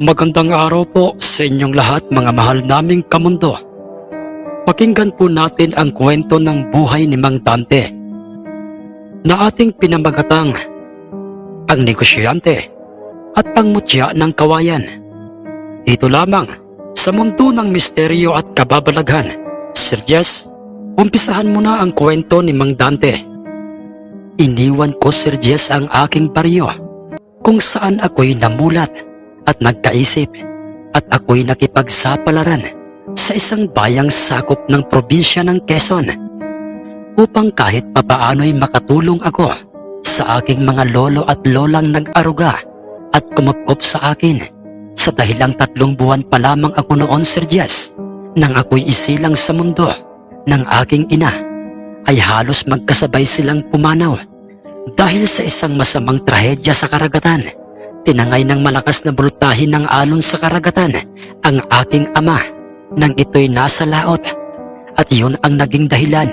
Magandang araw po sa inyong lahat mga mahal naming kamundo. Pakinggan po natin ang kwento ng buhay ni Mang Dante na ating pinamagatang ang negosyante at pangmutya ng kawayan. Dito lamang sa mundo ng misteryo at kababalaghan. Jess, umpisahan mo na ang kwento ni Mang Dante. Iniwan ko Jess ang aking baryo kung saan ako'y namulat at nagkaisip at ako'y nakipagsapalaran sa isang bayang sakop ng probinsya ng Quezon upang kahit papaano'y makatulong ako sa aking mga lolo at lolang nag-aruga at kumapkop sa akin. Sa dahilang tatlong buwan pa lamang ako noon Sir Jess nang ako'y isilang sa mundo ng aking ina ay halos magkasabay silang pumanaw dahil sa isang masamang trahedya sa karagatan tinangay ng malakas na voltahe ng alon sa karagatan ang aking ama nang ito'y nasa laot at yun ang naging dahilan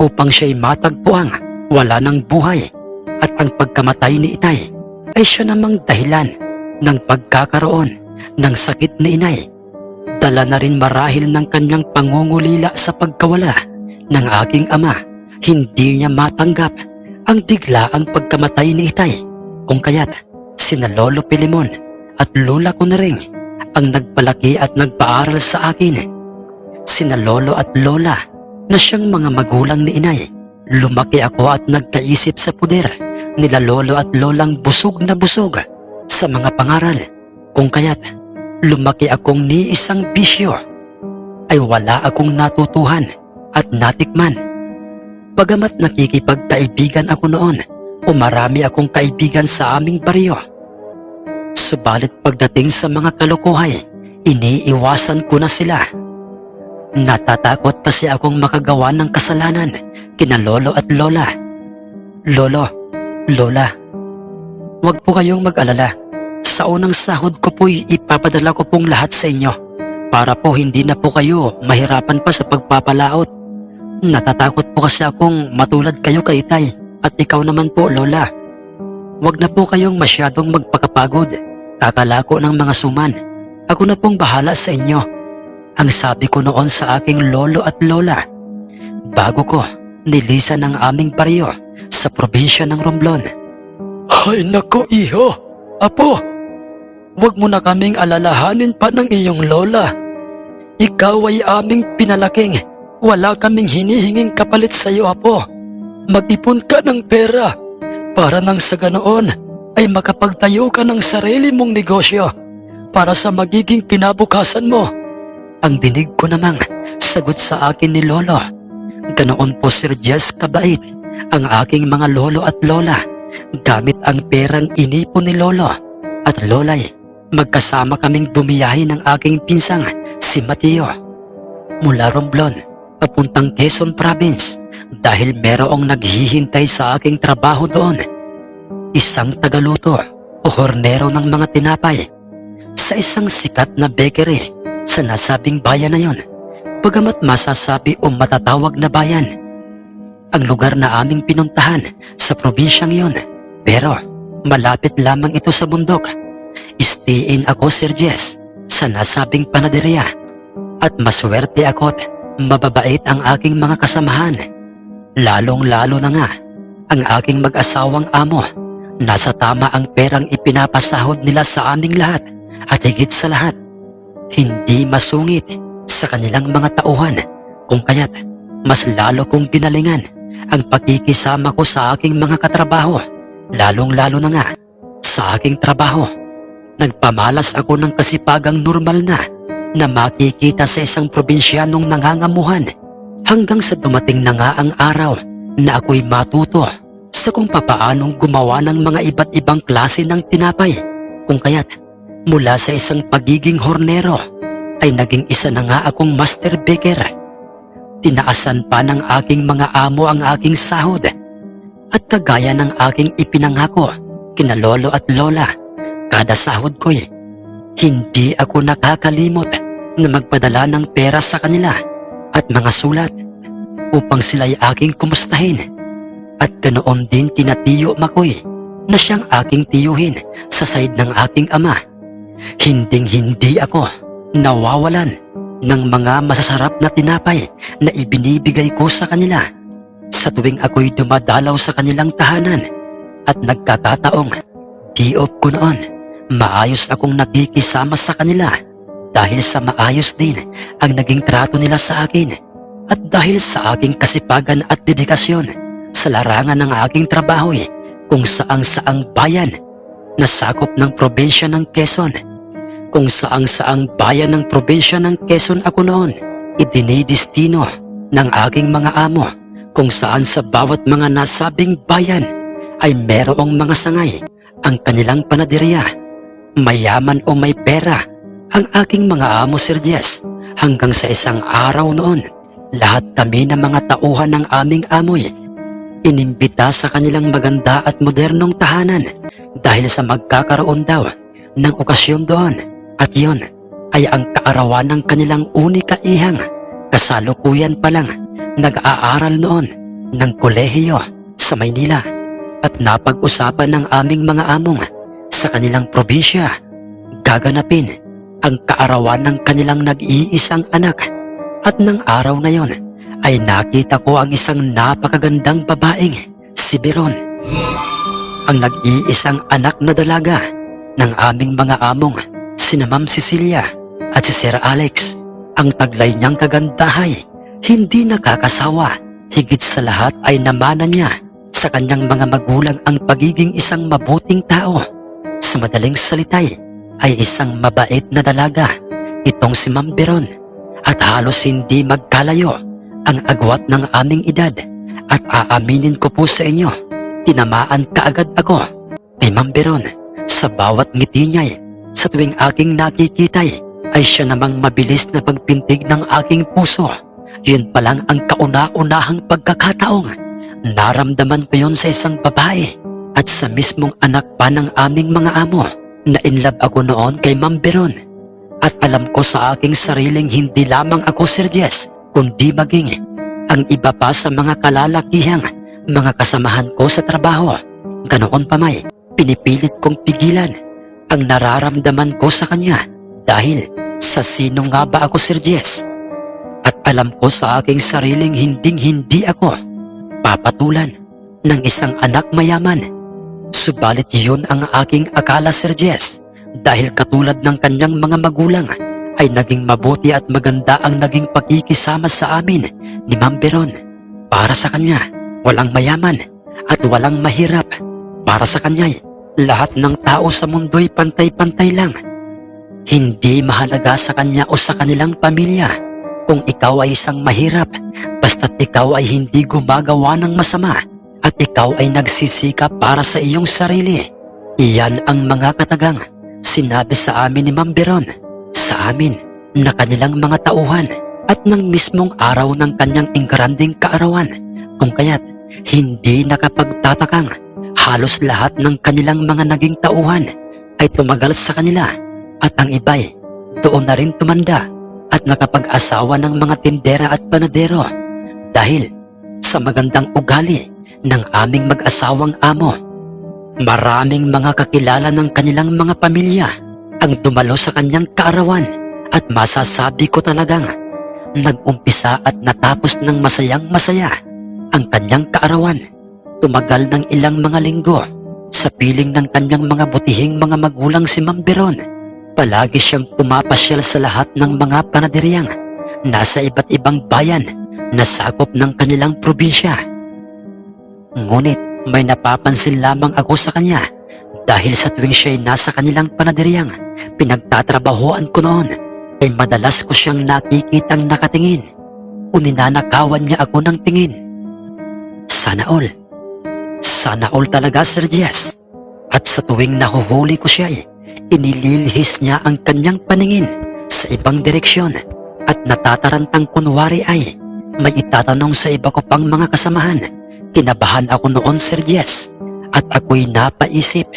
upang siya'y matagpuang wala ng buhay at ang pagkamatay ni itay ay siya namang dahilan ng pagkakaroon ng sakit ni inay. Dala na rin marahil ng kanyang pangungulila sa pagkawala ng aking ama. Hindi niya matanggap ang bigla ang pagkamatay ni itay kung kaya't sina Lolo Pilimon at Lola ko na rin ang nagpalaki at nagpaaral sa akin. Sina Lolo at Lola na siyang mga magulang ni inay. Lumaki ako at nagkaisip sa puder nila Lolo at Lolang busog na busog sa mga pangaral. Kung kaya't lumaki akong ni isang bisyo ay wala akong natutuhan at natikman. Bagamat nakikipagkaibigan ako noon o marami akong kaibigan sa aming baryo. Subalit pagdating sa mga kalokohay, iniiwasan ko na sila. Natatakot kasi akong makagawa ng kasalanan kina lolo at lola. Lolo, lola, huwag po kayong mag-alala. Sa unang sahod ko po'y ipapadala ko pong lahat sa inyo para po hindi na po kayo mahirapan pa sa pagpapalaot. Natatakot po kasi akong matulad kayo kay Itay at ikaw naman po, Lola. Huwag na po kayong masyadong magpakapagod. Kakalako ng mga suman. Ako na pong bahala sa inyo. Ang sabi ko noon sa aking lolo at lola. Bago ko nilisan ang aming baryo sa probinsya ng Romblon. Ay nako, iho! Apo! Huwag mo na kaming alalahanin pa ng iyong lola. Ikaw ay aming pinalaking. Wala kaming hinihinging kapalit sa iyo, Apo. Mag-ipon ka ng pera para nang sa ganoon ay makapagtayo ka ng sarili mong negosyo para sa magiging kinabukasan mo. Ang dinig ko namang sagot sa akin ni Lolo. Ganoon po Sir Jess kabait ang aking mga lolo at lola gamit ang perang inipon ni Lolo at Lolay. Magkasama kaming bumiyahe ng aking pinsang si Mateo mula Romblon papuntang Quezon Province dahil merong naghihintay sa aking trabaho doon. Isang tagaluto o hornero ng mga tinapay sa isang sikat na bakery sa nasabing bayan na yon. Bagamat masasabi o matatawag na bayan, ang lugar na aming pinuntahan sa probinsyang yon. Pero malapit lamang ito sa bundok. Istiin ako Sir Jess sa nasabing panaderya at maswerte ako't mababait ang aking mga kasamahan. Lalong-lalo na nga ang aking mag-asawang amo. Nasa tama ang perang ipinapasahod nila sa aming lahat at higit sa lahat, hindi masungit sa kanilang mga tauhan kung kaya't mas lalo kong ginalingan ang pakikisama ko sa aking mga katrabaho, lalong-lalo na nga sa aking trabaho. Nagpamalas ako ng kasipagang normal na na makikita sa isang probinsyanong nangangamuhan hanggang sa dumating na nga ang araw na ako'y matuto sa kung papaanong gumawa ng mga iba't ibang klase ng tinapay kung kaya't mula sa isang pagiging hornero ay naging isa na nga akong master baker. Tinaasan pa ng aking mga amo ang aking sahod at kagaya ng aking ipinangako kina lolo at lola kada sahod ko'y hindi ako nakakalimot na magpadala ng pera sa kanila at mga sulat upang sila'y aking kumustahin. At ganoon din kina Tiyo Makoy na siyang aking tiyuhin sa side ng aking ama. Hinding hindi ako nawawalan ng mga masasarap na tinapay na ibinibigay ko sa kanila sa tuwing ako'y dumadalaw sa kanilang tahanan at nagkakataong di ko noon maayos akong nakikisama sa kanila dahil sa maayos din ang naging trato nila sa akin at dahil sa aking kasipagan at dedikasyon sa larangan ng aking trabaho eh, kung saang saang bayan na sakop ng probinsya ng Quezon. Kung saang saang bayan ng probinsya ng Quezon ako noon, idinidestino ng aking mga amo kung saan sa bawat mga nasabing bayan ay merong mga sangay ang kanilang panaderya. Mayaman o may pera ang aking mga amo Sir Jess hanggang sa isang araw noon. Lahat kami ng mga tauhan ng aming amoy inimbita sa kanilang maganda at modernong tahanan dahil sa magkakaroon daw ng okasyon doon at yon ay ang kaarawan ng kanilang unika ihang kasalukuyan pa lang nag-aaral noon ng kolehiyo sa Maynila at napag-usapan ng aming mga among sa kanilang probinsya gaganapin ang kaarawan ng kanilang nag-iisang anak at ng araw na yon ay nakita ko ang isang napakagandang babaeng si Biron. Ang nag-iisang anak na dalaga ng aming mga among sina Ma'am Cecilia at si Sir Alex. Ang taglay niyang kagandahay, hindi nakakasawa. Higit sa lahat ay namana niya sa kanyang mga magulang ang pagiging isang mabuting tao. Sa madaling salitay, ay isang mabait na dalaga. Itong si Ma'am Biron at halos hindi magkalayo ang agwat ng aming edad at aaminin ko po sa inyo, tinamaan kaagad ako kay Ma'am Beron sa bawat ngiti niya sa tuwing aking nakikitay ay siya namang mabilis na pagpintig ng aking puso. Yun pa lang ang kauna-unahang pagkakataong naramdaman ko yon sa isang babae at sa mismong anak pa ng aming mga amo na inlove ako noon kay Ma'am Beron. At alam ko sa aking sariling hindi lamang ako Jess, kundi maging ang iba pa sa mga kalalakihang mga kasamahan ko sa trabaho. Ganoon pa may, pinipilit kong pigilan ang nararamdaman ko sa kanya dahil sa sino nga ba ako Jess? At alam ko sa aking sariling hinding hindi ako papatulan ng isang anak mayaman. Subalit yun ang aking akala Sir Jess dahil katulad ng kanyang mga magulang ay naging mabuti at maganda ang naging pakikisama sa amin ni Ma'am Beron. Para sa kanya, walang mayaman at walang mahirap. Para sa kanya, lahat ng tao sa mundo'y pantay-pantay lang. Hindi mahalaga sa kanya o sa kanilang pamilya kung ikaw ay isang mahirap basta't ikaw ay hindi gumagawa ng masama at ikaw ay nagsisikap para sa iyong sarili. Iyan ang mga katagang sinabi sa amin ni Ma'am Beron sa amin na kanilang mga tauhan at ng mismong araw ng kanyang ingranding kaarawan kung kaya't hindi nakapagtatakang halos lahat ng kanilang mga naging tauhan ay tumagal sa kanila at ang iba'y doon na rin tumanda at nakapag-asawa ng mga tindera at panadero dahil sa magandang ugali ng aming mag-asawang amo. Maraming mga kakilala ng kanilang mga pamilya ang dumalo sa kanyang kaarawan at masasabi ko talagang nag-umpisa at natapos ng masayang masaya ang kanyang kaarawan. Tumagal ng ilang mga linggo sa piling ng kanyang mga butihing mga magulang si Ma'am Beron. Palagi siyang pumapasyal sa lahat ng mga panaderyang nasa iba't ibang bayan na sakop ng kanilang probinsya. Ngunit may napapansin lamang ako sa kanya dahil sa tuwing siya'y nasa kanilang panaderyang pinagtatrabahoan ko noon ay madalas ko siyang nakikitang nakatingin o ninanakawan niya ako ng tingin. Sana all. Sana all talaga Sir Jess. At sa tuwing nahuhuli ko siya ay inililihis niya ang kanyang paningin sa ibang direksyon at natatarantang kunwari ay may itatanong sa iba ko pang mga kasamahan. Kinabahan ako noon Sir Jess at ako'y napaisip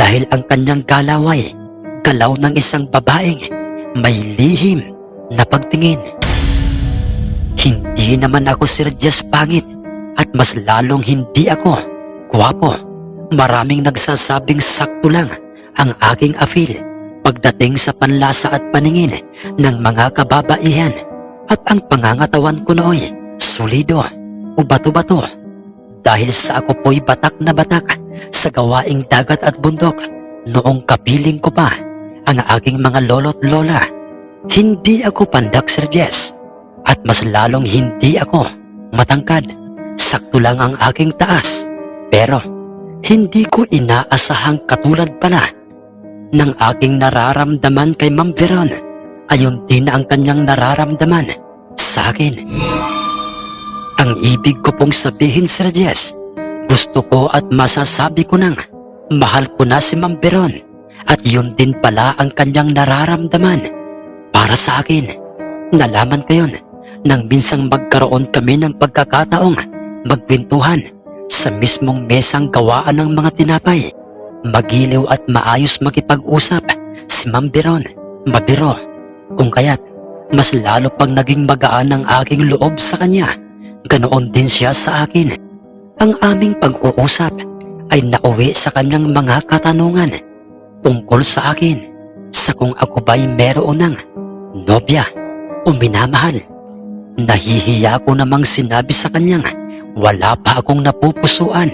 dahil ang kanyang galaw ay galaw ng isang babaeng may lihim na pagtingin. Hindi naman ako Sir Jess pangit at mas lalong hindi ako gwapo Maraming nagsasabing sakto lang ang aking afil pagdating sa panlasa at paningin ng mga kababaihan at ang pangangatawan ko nooy solido o bato-bato dahil sa ako po'y batak na batak sa gawaing dagat at bundok noong kapiling ko pa ang aking mga lolo't lola. Hindi ako pandak Jess at mas lalong hindi ako matangkad. Sakto lang ang aking taas pero hindi ko inaasahang katulad pala ng aking nararamdaman kay Ma'am Veron. Ayon din ang kanyang nararamdaman sa akin. Ang ibig ko pong sabihin, Sir Jess, gusto ko at masasabi ko nang mahal ko na si Ma'am Veron at yun din pala ang kanyang nararamdaman para sa akin. Nalaman ko yun nang minsang magkaroon kami ng pagkakataong magkwentuhan sa mismong mesang gawaan ng mga tinapay. Magiliw at maayos makipag-usap si Ma'am Veron, mabiro. Kung kaya't mas lalo pang naging magaan ang aking loob sa kanya. Ganoon din siya sa akin. Ang aming pag-uusap ay nauwi sa kanyang mga katanungan tungkol sa akin sa kung ako ba'y meron ng nobya o minamahal. Nahihiya ko namang sinabi sa kanyang wala pa akong napupusuan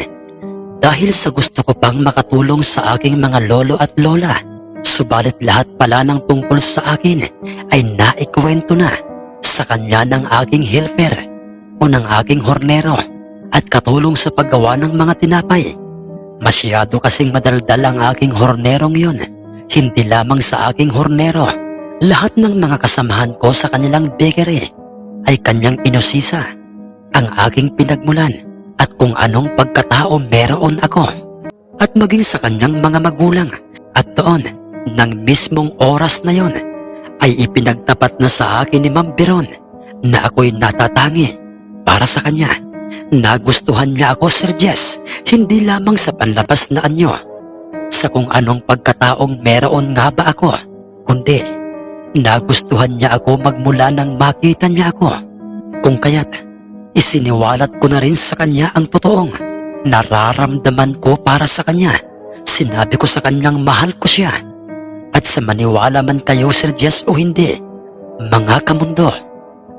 dahil sa gusto ko pang makatulong sa aking mga lolo at lola. Subalit lahat pala ng tungkol sa akin ay naikwento na sa kanya ng aking helper o ng aking hornero at katulong sa paggawa ng mga tinapay. Masyado kasing madaldal ang aking hornerong yun. Hindi lamang sa aking hornero. Lahat ng mga kasamahan ko sa kanilang bakery ay kanyang inusisa. Ang aking pinagmulan at kung anong pagkatao meron ako. At maging sa kanyang mga magulang. At doon, ng mismong oras na yon, ay ipinagtapat na sa akin ni Ma'am Biron na ako'y natatangi para sa kanya. Nagustuhan niya ako, Sir Jess, hindi lamang sa panlabas na anyo. Sa kung anong pagkataong meron nga ba ako, kundi nagustuhan niya ako magmula nang makita niya ako. Kung kaya't isiniwalat ko na rin sa kanya ang totoong nararamdaman ko para sa kanya. Sinabi ko sa kanyang mahal ko siya. At sa maniwala man kayo, Sir Jess, o hindi, mga kamundo,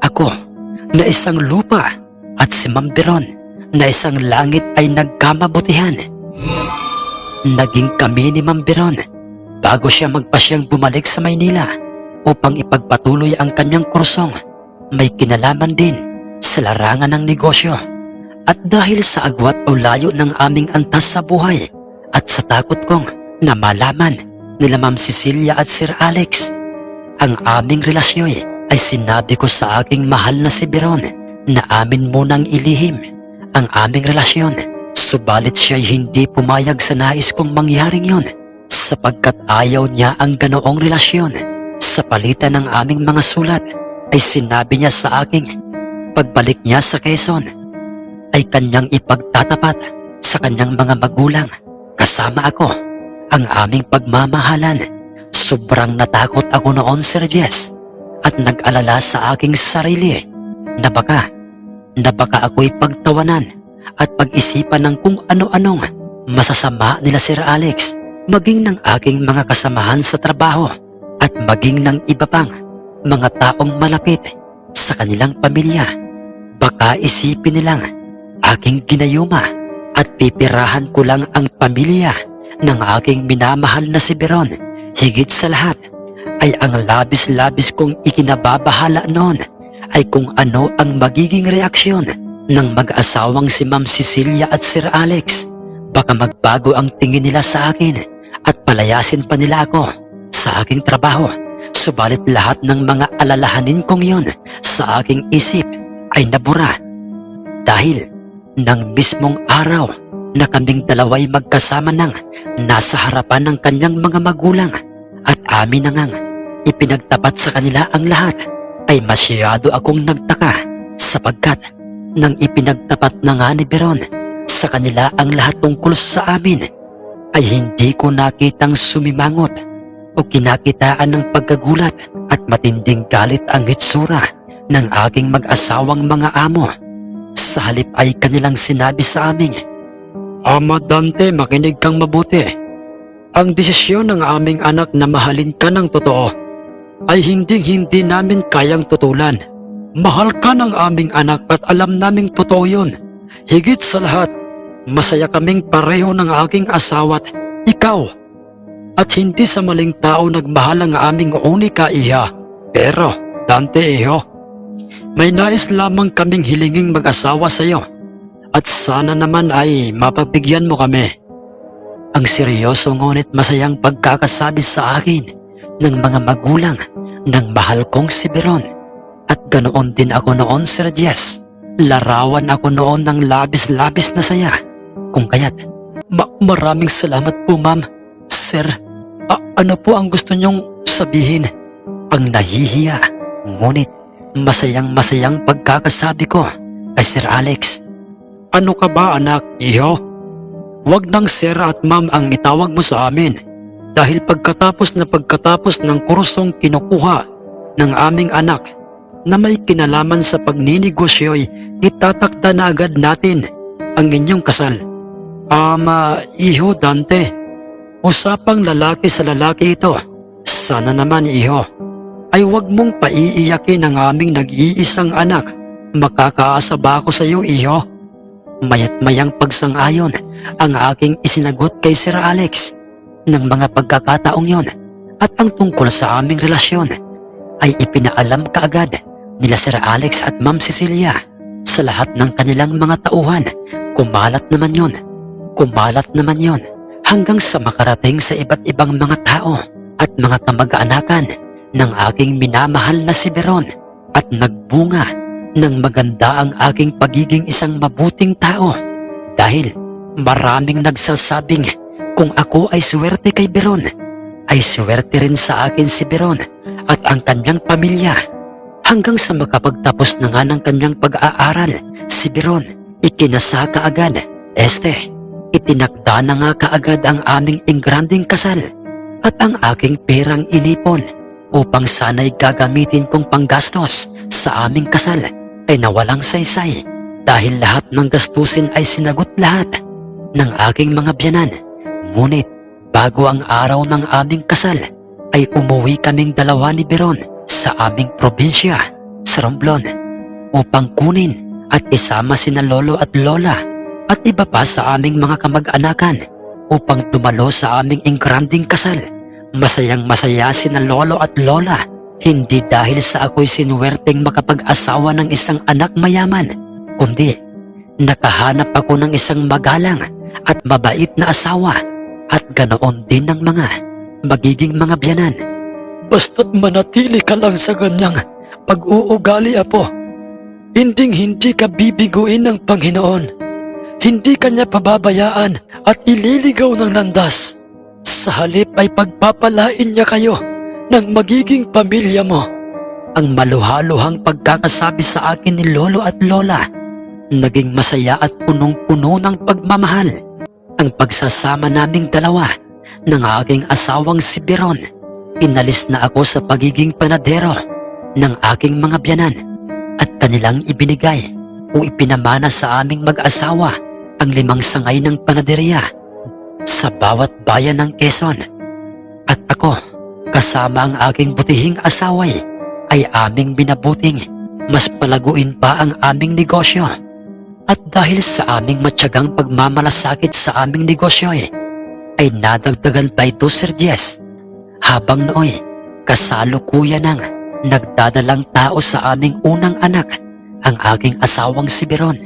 ako na isang lupa at si Ma'am Beron na isang langit ay nagkamabutihan. Naging kami ni Ma'am Beron bago siya magpasyang bumalik sa Maynila upang ipagpatuloy ang kanyang kursong. May kinalaman din sa larangan ng negosyo. At dahil sa agwat o layo ng aming antas sa buhay at sa takot kong na malaman nila Ma'am Cecilia at Sir Alex, ang aming relasyon ay sinabi ko sa aking mahal na si Beron na amin munang ilihim ang aming relasyon. Subalit siya'y hindi pumayag sa nais kong mangyaring yon sapagkat ayaw niya ang ganoong relasyon. Sa palitan ng aming mga sulat ay sinabi niya sa aking pagbalik niya sa Quezon ay kanyang ipagtatapat sa kanyang mga magulang kasama ako ang aming pagmamahalan. Sobrang natakot ako noon, Sir Jess, at nag-alala sa aking sarili na baka, na baka ako'y pagtawanan at pag-isipan ng kung ano-anong masasama nila Sir Alex, maging ng aking mga kasamahan sa trabaho at maging ng iba pang mga taong malapit sa kanilang pamilya. Baka isipin nilang aking ginayuma at pipirahan ko lang ang pamilya ng aking minamahal na si Beron. Higit sa lahat ay ang labis-labis kong ikinababahala noon ay kung ano ang magiging reaksyon ng mag-asawang si Ma'am Cecilia at Sir Alex. Baka magbago ang tingin nila sa akin at palayasin pa nila ako sa aking trabaho. Subalit lahat ng mga alalahanin kong yon sa aking isip ay nabura dahil ng mismong araw na kaming dalaway magkasama nang nasa harapan ng kanyang mga magulang at amin na ngang ipinagtapat sa kanila ang lahat ay masyado akong nagtaka sapagkat nang ipinagtapat na nga ni Beron sa kanila ang lahat tungkol sa amin ay hindi ko nakitang sumimangot o kinakitaan ng pagkagulat at matinding galit ang hitsura ng aking mag-asawang mga amo. Sa halip ay kanilang sinabi sa amin, Ama Dante, makinig kang mabuti. Ang desisyon ng aming anak na mahalin ka ng totoo ay hindi-hindi namin kayang tutulan. Mahal ka ng aming anak at alam naming totoo yun. Higit sa lahat, masaya kaming pareho ng aking asawa't ikaw. At hindi sa maling tao nagmahal ang aming unika iha. Pero, Dante iho, may nais lamang kaming hilinging mag-asawa sa iyo. At sana naman ay mapagbigyan mo kami. Ang seryoso ngunit masayang pagkakasabi sa akin ng mga magulang ng mahal kong si Beron. At ganoon din ako noon, Sir Jess. Larawan ako noon ng labis-labis na saya. Kung kaya't, ma- maraming salamat po, ma'am. Sir, ano po ang gusto niyong sabihin? Ang nahihiya, ngunit masayang-masayang pagkakasabi ko kay Sir Alex. Ano ka ba anak, iho? Huwag nang sir at ma'am ang itawag mo sa amin dahil pagkatapos na pagkatapos ng kursong kinukuha ng aming anak na may kinalaman sa pagninegosyo'y itatakda na agad natin ang inyong kasal. Ama, iho Dante, usapang lalaki sa lalaki ito. Sana naman iho, ay huwag mong paiiyakin ang aming nag-iisang anak. Makakaasa ba ako sa iyo, iho? Mayat mayang pagsang-ayon ang aking isinagot kay Sir Alex ng mga pagkakataong yon at ang tungkol sa aming relasyon ay ipinaalam kaagad nila Sir Alex at Ma'am Cecilia sa lahat ng kanilang mga tauhan. Kumalat naman yon. Kumalat naman yon hanggang sa makarating sa iba't ibang mga tao at mga kamag-anakan ng aking minamahal na si Beron at nagbunga ng maganda ang aking pagiging isang mabuting tao. Dahil maraming nagsasabing kung ako ay swerte kay Beron ay swerte rin sa akin si Beron at ang kanyang pamilya. Hanggang sa makapagtapos na nga ng kanyang pag-aaral si Beron ikinasa kaagad este itinakda na nga kaagad ang aming ingranding kasal at ang aking perang inipon upang sana'y gagamitin kong panggastos sa aming kasal ay nawalang saysay dahil lahat ng gastusin ay sinagot lahat ng aking mga biyanan. Ngunit bago ang araw ng aming kasal ay umuwi kaming dalawa ni Beron sa aming probinsya, sa Romblon, upang kunin at isama sina lolo at lola at iba pa sa aming mga kamag-anakan upang tumalo sa aming ingranding kasal. Masayang masaya sina lolo at lola hindi dahil sa ako'y sinuwerteng makapag-asawa ng isang anak mayaman, kundi nakahanap ako ng isang magalang at mabait na asawa at ganoon din ng mga magiging mga biyanan. Basta't manatili ka lang sa ganyang pag-uugali, Apo. Hinding hindi ka bibiguin ng Panginoon. Hindi ka niya pababayaan at ililigaw ng landas. Sa halip ay pagpapalain niya kayo ng magiging pamilya mo. Ang maluhaluhang pagkakasabi sa akin ni Lolo at Lola, naging masaya at punong-puno ng pagmamahal. Ang pagsasama naming dalawa ng aking asawang si Beron. Inalis na ako sa pagiging panadero ng aking mga biyanan at kanilang ibinigay o ipinamana sa aming mag-asawa ang limang sangay ng panaderya sa bawat bayan ng Quezon. At ako, kasama ang aking butihing asaway, ay aming binabuting mas palaguin pa ang aming negosyo. At dahil sa aming matyagang pagmamalasakit sa aming negosyo eh, ay nadagdagan pa ito Sir Jess. Habang nooy, kasalukuyan ng nagdadalang tao sa aming unang anak, ang aking asawang si Beron.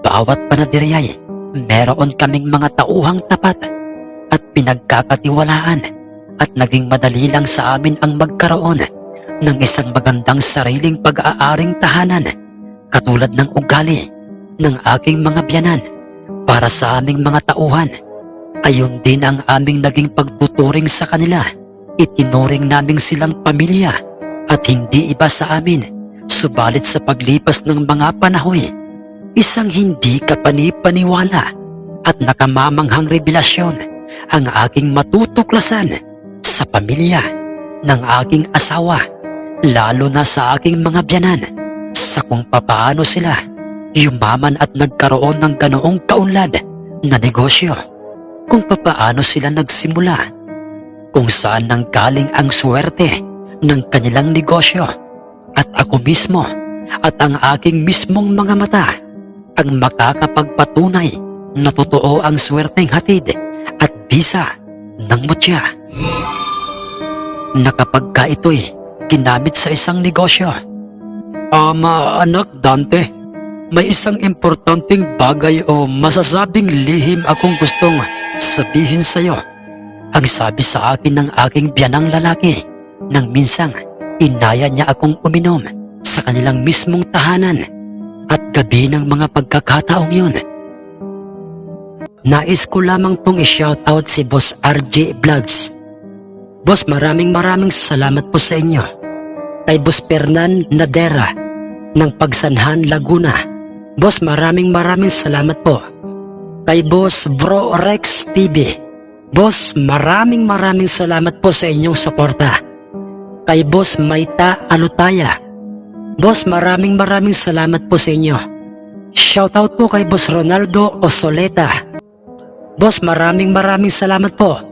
Bawat panaderyay, meron kaming mga tauhang tapat at pinagkakatiwalaan at naging madali lang sa amin ang magkaroon ng isang magandang sariling pag-aaring tahanan katulad ng ugali ng aking mga biyanan para sa aming mga tauhan. Ayon din ang aming naging pagtuturing sa kanila. Itinuring naming silang pamilya at hindi iba sa amin. Subalit sa paglipas ng mga panahoy, isang hindi kapanipaniwala at nakamamanghang revelasyon ang aking matutuklasan sa pamilya ng aking asawa, lalo na sa aking mga biyanan, sa kung papaano sila yumaman at nagkaroon ng ganoong kaunlad na negosyo. Kung papaano sila nagsimula. Kung saan nanggaling ang swerte ng kanilang negosyo. At ako mismo at ang aking mismong mga mata ang makakapagpatunay na totoo ang swerteng hatid at bisa ng mutya. Na kapag ka ito'y ginamit sa isang negosyo. Ama, anak Dante, may isang importanteng bagay o masasabing lihim akong gustong sabihin sa iyo. Ang sabi sa akin ng aking biyanang lalaki nang minsang inaya niya akong uminom sa kanilang mismong tahanan at gabi ng mga pagkakataong yun. Nais ko lamang pong i-shoutout si Boss RJ Vlogs. Boss, maraming maraming salamat po sa inyo. Kay Boss Fernan Nadera ng Pagsanhan, Laguna. Boss, maraming maraming salamat po. Kay Boss Bro Rex TV. Boss, maraming maraming salamat po sa inyong suporta. Kay Boss Maita Alutaya. Boss, maraming maraming salamat po sa inyo. Shoutout po kay Boss Ronaldo Osoleta. Boss, maraming maraming salamat po.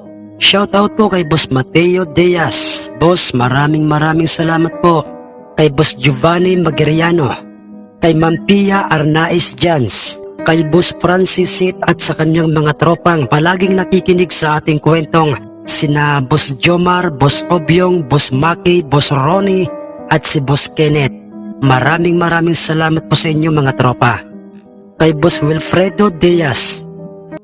Shoutout po kay Boss Mateo Diaz. Boss, maraming maraming salamat po. Kay Boss Giovanni Magiriano. Kay Ma'am Pia Arnaiz Jans. Kay Boss Francis Sit at sa kanyang mga tropang palaging nakikinig sa ating kwentong sina Boss Jomar, Boss Obyong, Boss Maki, Boss Ronnie at si Boss Kenneth. Maraming maraming salamat po sa inyo mga tropa. Kay Boss Wilfredo Diaz,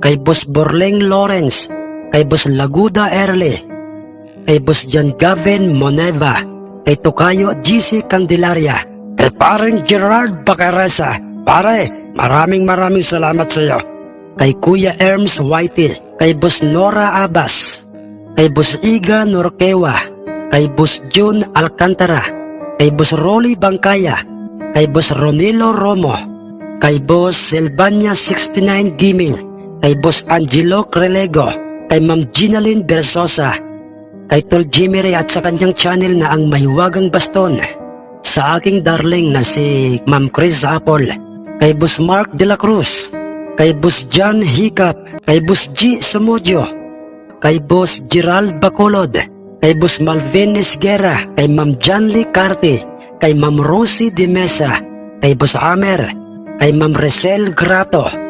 kay Boss Borleng Lawrence, kay Boss Laguda Erle, kay Boss John Gavin Moneva, kay Tokayo GC Candelaria, kay Pareng Gerard Bacaresa. Pare, maraming maraming salamat sa iyo. Kay Kuya Erms Whitey, kay Boss Nora Abas, kay Boss Iga Norquewa, kay Boss June Alcantara, kay Boss Rolly Bangkaya, kay Boss Ronilo Romo, kay Boss Silvania 69 Gaming, kay Boss Angelo Crelego, kay Ma'am Ginalyn Bersosa, kay Tol Jimmy Ray at sa kanyang channel na ang Mahiwagang Baston, sa aking darling na si Ma'am Chris Apple, kay Boss Mark De La Cruz, kay Boss John Hiccup, kay Boss G. Sumudio, kay Boss Gerald Bacolod, kay Boss Malvin Esguera, kay Ma'am Janly Carte, kay Ma'am Rosie De Mesa, kay Boss Amer, kay Ma'am Resel Grato,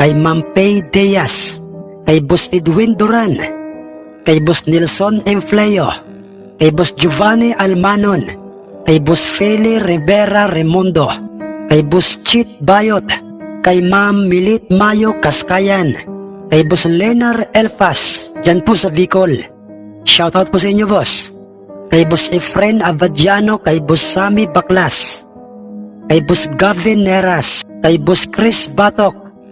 kay Ma'am Pay Diaz, kay Boss Edwin Duran, kay Boss Nelson Enfleo, kay Boss Giovanni Almanon, kay Boss Feli Rivera Remondo, kay Boss Chit Bayot, kay Ma'am Milit Mayo Kaskayan, kay Boss Lenar Elfas, dyan po sa Bicol. Shoutout po sa inyo, boss. Kay Boss Efren Abadiano, kay Boss Sami Baklas, kay Boss Gavin Neras, kay Boss Chris Batok,